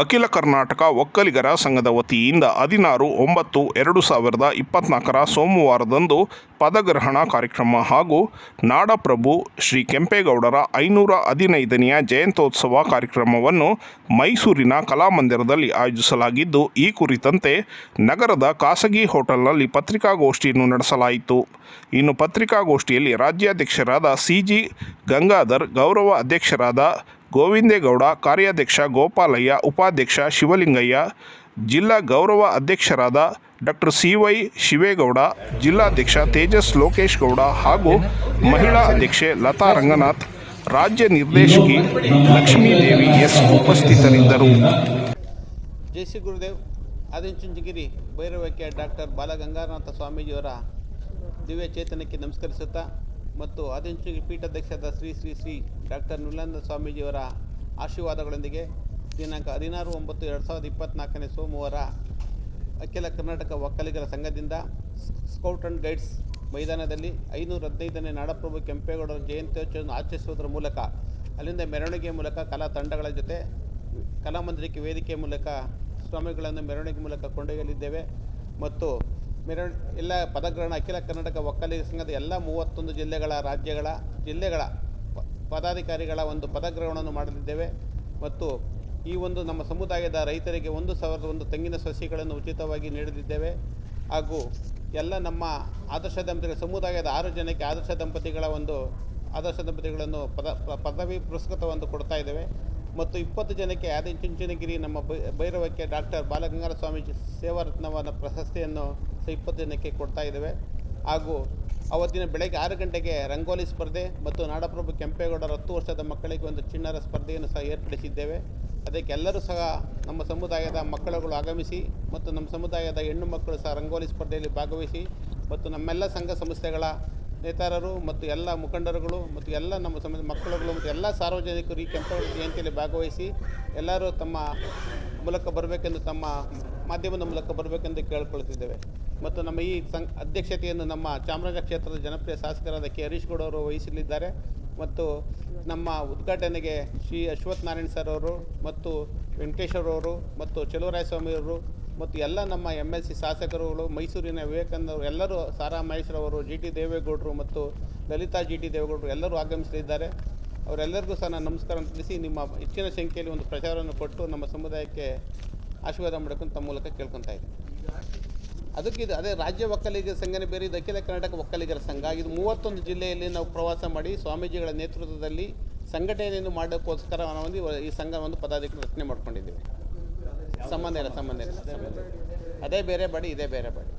ಅಖಿಲ ಕರ್ನಾಟಕ ಒಕ್ಕಲಿಗರ ಸಂಘದ ವತಿಯಿಂದ ಹದಿನಾರು, ಒಂಬತ್ತು, ಎರಡು ಸಾವಿರದ ಇಪ್ಪತ್ನಾಲ್ಕರ ಸೋಮವಾರದಂದು ಪದಗ್ರಹಣ ಕಾರ್ಯಕ್ರಮ ಹಾಗೂ ನಾಡಪ್ರಭು ಶ್ರೀ ಕೆಂಪೇಗೌಡರ ಐನೂರ ಹದಿನೈದನೆಯ ಜಯಂತ್ಯೋತ್ಸವ ಕಾರ್ಯಕ್ರಮವನ್ನು ಮೈಸೂರಿನ ಕಲಾಮಂದಿರದಲ್ಲಿ ಆಯೋಜಿಸಲಾಗಿದ್ದು, ಈ ಕುರಿತಂತೆ ನಗರದ ಖಾಸಗಿ ಹೋಟೆಲ್ನಲ್ಲಿ ಪತ್ರಿಕಾಗೋಷ್ಠಿಯನ್ನು ನಡೆಸಲಾಯಿತು. ಇನ್ನು ಪತ್ರಿಕಾಗೋಷ್ಠಿಯಲ್ಲಿ ರಾಜ್ಯಾಧ್ಯಕ್ಷರಾದ ಸಿ ಜಿ ಗಂಗಾಧರ್, ಗೌರವ ಅಧ್ಯಕ್ಷರಾದ ಗೋವಿಂದೇಗೌಡ, ಕಾರ್ಯಾಧ್ಯಕ್ಷ ಗೋಪಾಲಯ್ಯ, ಉಪಾಧ್ಯಕ್ಷ ಶಿವಲಿಂಗಯ್ಯ, ಜಿಲ್ಲಾ ಗೌರವ ಅಧ್ಯಕ್ಷರಾದ ಡಾಕ್ಟರ್ ಸಿ ವೈ ಶಿವೇಗೌಡ, ಜಿಲ್ಲಾಧ್ಯಕ್ಷ ತೇಜಸ್ ಲೋಕೇಶ್ ಗೌಡ ಹಾಗೂ ಮಹಿಳಾ ಅಧ್ಯಕ್ಷೆ ಲತಾ ರಂಗನಾಥ್, ರಾಜ್ಯ ನಿರ್ದೇಶಕಿ ಲಕ್ಷ್ಮೀದೇವಿ ಎಸ್ ಉಪಸ್ಥಿತರಿದ್ದರು. ಜೈ ಶ್ರೀ ಗುರುದೇವ್. ಆದಿಚುಂಚಗಿರಿ ಭೈರವಕ್ಕೆ ಡಾಕ್ಟರ್ ಬಾಲಗಂಗಾನಾಥ ಸ್ವಾಮೀಜಿಯವರ ದಿವ್ಯ ಚೇತನಕ್ಕೆ ನಮಸ್ಕರಿಸುತ್ತಾ ಮತ್ತು ಆದಿಚುಂಚನಗಿರಿ ಪೀಠಾಧ್ಯಕ್ಷರಾದ ಶ್ರೀ ಶ್ರೀ ಶ್ರೀ ಡಾಕ್ಟರ್ ನುಲಾನಂದ ಸ್ವಾಮೀಜಿಯವರ ಆಶೀರ್ವಾದಗಳೊಂದಿಗೆ ದಿನಾಂಕ ಹದಿನಾರು ಒಂಬತ್ತು ಎರಡು ಸಾವಿರದ ಇಪ್ಪತ್ತ್ನಾಲ್ಕನೇ ಸೋಮವಾರ ಅಖಿಲ ಕರ್ನಾಟಕ ಒಕ್ಕಲಿಗರ ಸಂಘದಿಂದ ಸ್ಕೌಟ್ ಆ್ಯಂಡ್ ಗೈಡ್ಸ್ ಮೈದಾನದಲ್ಲಿ ಐನೂರ ಹದಿನೈದನೇ ನಾಡಪ್ರಭು ಕೆಂಪೇಗೌಡರ ಜಯಂತ್ಯೋತ್ಸವವನ್ನು ಆಚರಿಸುವುದರ ಮೂಲಕ, ಅಲ್ಲಿಂದ ಮೆರವಣಿಗೆ ಮೂಲಕ ಕಲಾ ತಂಡಗಳ ಜೊತೆ ಕಲಾಮಂದಿರಕ್ಕೆ ವೇದಿಕೆ ಮೂಲಕ ಸ್ವಾಮಿಗಳನ್ನು ಮೆರವಣಿಗೆ ಮೂಲಕ ಕೊಂಡೊಯ್ಯಲಿದ್ದೇವೆ. ಮತ್ತು ಮೆರವ ಎಲ್ಲ ಪದಗ್ರಹಣ, ಅಖಿಲ ಕರ್ನಾಟಕ ಒಕ್ಕಲಿಗ ಸಂಘದ ಎಲ್ಲ ಮೂವತ್ತೊಂದು ಜಿಲ್ಲೆಗಳ ರಾಜ್ಯಗಳ, ಜಿಲ್ಲೆಗಳ ಪದಾಧಿಕಾರಿಗಳ ಒಂದು ಪದಗ್ರಹಣವನ್ನು ಮಾಡಲಿದ್ದೇವೆ. ಮತ್ತು ಈ ಒಂದು ನಮ್ಮ ಸಮುದಾಯದ ರೈತರಿಗೆ ಒಂದು ಸಾವಿರದ ಒಂದು ತೆಂಗಿನ ಸಸಿಗಳನ್ನು ಉಚಿತವಾಗಿ ನೀಡಲಿದ್ದೇವೆ. ಹಾಗೂ ಎಲ್ಲ ನಮ್ಮ ಆದರ್ಶ ದಂಪತಿಗಳ, ಸಮುದಾಯದ ಆರು ಜನಕ್ಕೆ ಆದರ್ಶ ದಂಪತಿಗಳ ಒಂದು, ಆದರ್ಶ ದಂಪತಿಗಳನ್ನು ಪದ ಪದವಿ ಪುರಸ್ಕೃತವನ್ನು ಕೊಡ್ತಾ ಇದ್ದೇವೆ. ಮತ್ತು ಇಪ್ಪತ್ತು ಜನಕ್ಕೆ ಆದಿಚುಂಚನಗಿರಿ ನಮ್ಮ ಬೈ, ಭೈರವಕ್ಕೆ ಡಾಕ್ಟರ್ ಬಾಲಗಂಗಾಧರ ಸ್ವಾಮೀಜಿ ಸೇವಾರತ್ನವನ್ನ ಪ್ರಶಸ್ತಿಯನ್ನು ಸಹ ಇಪ್ಪತ್ತು ಜನಕ್ಕೆ ಕೊಡ್ತಾ ಇದ್ದೇವೆ. ಹಾಗೂ ಅವತ್ತಿನ ಬೆಳಗ್ಗೆ ಆರು ಗಂಟೆಗೆ ರಂಗೋಲಿ ಸ್ಪರ್ಧೆ ಮತ್ತು ನಾಡಪ್ರಭು ಕೆಂಪೇಗೌಡರ ಹತ್ತು ವರ್ಷದ ಮಕ್ಕಳಿಗೆ ಒಂದು ಚಿಣ್ಣರ ಸ್ಪರ್ಧೆಯನ್ನು ಸಹ ಏರ್ಪಡಿಸಿದ್ದೇವೆ. ಅದಕ್ಕೆಲ್ಲರೂ ಸಹ ನಮ್ಮ ಸಮುದಾಯದ ಮಕ್ಕಳುಗಳು ಆಗಮಿಸಿ ಮತ್ತು ನಮ್ಮ ಸಮುದಾಯದ ಹೆಣ್ಣು ಮಕ್ಕಳು ಸಹ ರಂಗೋಲಿ ಸ್ಪರ್ಧೆಯಲ್ಲಿ ಭಾಗವಹಿಸಿ ಮತ್ತು ನಮ್ಮೆಲ್ಲ ಸಂಘ ಸಂಸ್ಥೆಗಳ ನೇತಾರರು ಮತ್ತು ಎಲ್ಲ ಮುಖಂಡರುಗಳು ಮತ್ತು ಎಲ್ಲ ನಮ್ಮ ಸಮಾಜ ಮಕ್ಕಳುಗಳು ಮತ್ತು ಎಲ್ಲ ಸಾರ್ವಜನಿಕರು ಈ ಕೆಂಪೇಗೌಡ ಜಯಂತಿಯಲ್ಲಿ ಭಾಗವಹಿಸಿ ಎಲ್ಲರೂ ತಮ್ಮ ಮೂಲಕ ಬರಬೇಕೆಂದು ತಮ್ಮ ಮಾಧ್ಯಮದ ಮೂಲಕ ಬರಬೇಕೆಂದು ಕೇಳಿಕೊಳ್ತಿದ್ದೇವೆ ಮತ್ತು ನಮ್ಮ ಈ ಸಂ ಅಧ್ಯಕ್ಷತೆಯನ್ನು ನಮ್ಮ ಚಾಮರಾಜ ಕ್ಷೇತ್ರದ ಜನಪ್ರಿಯ ಶಾಸಕರಾದ ಕೆ ಹರೀಶ್ ಗೌಡ ಅವರು ವಹಿಸಲಿದ್ದಾರೆ. ಮತ್ತು ನಮ್ಮ ಉದ್ಘಾಟನೆಗೆ ಶ್ರೀ ಅಶ್ವಥ್ ನಾರಾಯಣ್ ಸರ್ ಅವರು ಮತ್ತು ವೆಂಕಟೇಶ್ವರವರು ಮತ್ತು ಚೆಲುವರಾಯ ಸ್ವಾಮಿ ಅವರು ಮತ್ತು ಎಲ್ಲ ನಮ್ಮ ಎಂ ಎಲ್ ಸಿ ಶಾಸಕರುಗಳು, ಮೈಸೂರಿನ ವಿವೇಕಾನಂದರು, ಎಲ್ಲರೂ ಸಾರಾ ಮಹೇಶ್ರವರು ಜಿ ಟಿ ದೇವೇಗೌಡರು ಮತ್ತು ಲಲಿತಾ ಜಿ ಟಿ ದೇವೇಗೌಡರು ಎಲ್ಲರೂ ಆಗಮಿಸಲಿದ್ದಾರೆ. ಅವರೆಲ್ಲರಿಗೂ ಸಹ ನಾನು ನಮಸ್ಕಾರ ತಿಳಿಸಿ ನಿಮ್ಮ ಹೆಚ್ಚಿನ ಸಂಖ್ಯೆಯಲ್ಲಿ ಒಂದು ಪ್ರಚಾರವನ್ನು ಕೊಟ್ಟು ನಮ್ಮ ಸಮುದಾಯಕ್ಕೆ ಆಶೀರ್ವಾದ ತಮ್ಮ ಮೂಲಕ ಕೇಳ್ಕೊತಾ ಅದಕ್ಕೆ ಇದು ಅದೇ ರಾಜ್ಯ ಒಕ್ಕಲಿಗರ ಸಂಘನೇ ಬೇರೆ ಇದು ಕರ್ನಾಟಕ ಒಕ್ಕಲಿಗರ ಸಂಘ. ಇದು ಮೂವತ್ತೊಂದು ಜಿಲ್ಲೆಯಲ್ಲಿ ನಾವು ಪ್ರವಾಸ ಮಾಡಿ ಸ್ವಾಮೀಜಿಗಳ ನೇತೃತ್ವದಲ್ಲಿ ಸಂಘಟನೆಯನ್ನು ಮಾಡೋಕ್ಕೋಸ್ಕರ ನಾವು ಈ ಸಂಘ ಒಂದು ಪದಾಧಿಕಾರಿ ರಚನೆ ಮಾಡ್ಕೊಂಡಿದ್ದೀವಿ. ಸಂಬಂಧ ಇಲ್ಲ ಸಂಬಂಧ ಇಲ್ಲ ಸಂಬಂಧ. ಅದೇ ಬೇರೆ ಬಾಡಿ ಇದೇ ಬೇರೆ ಬಾಡಿ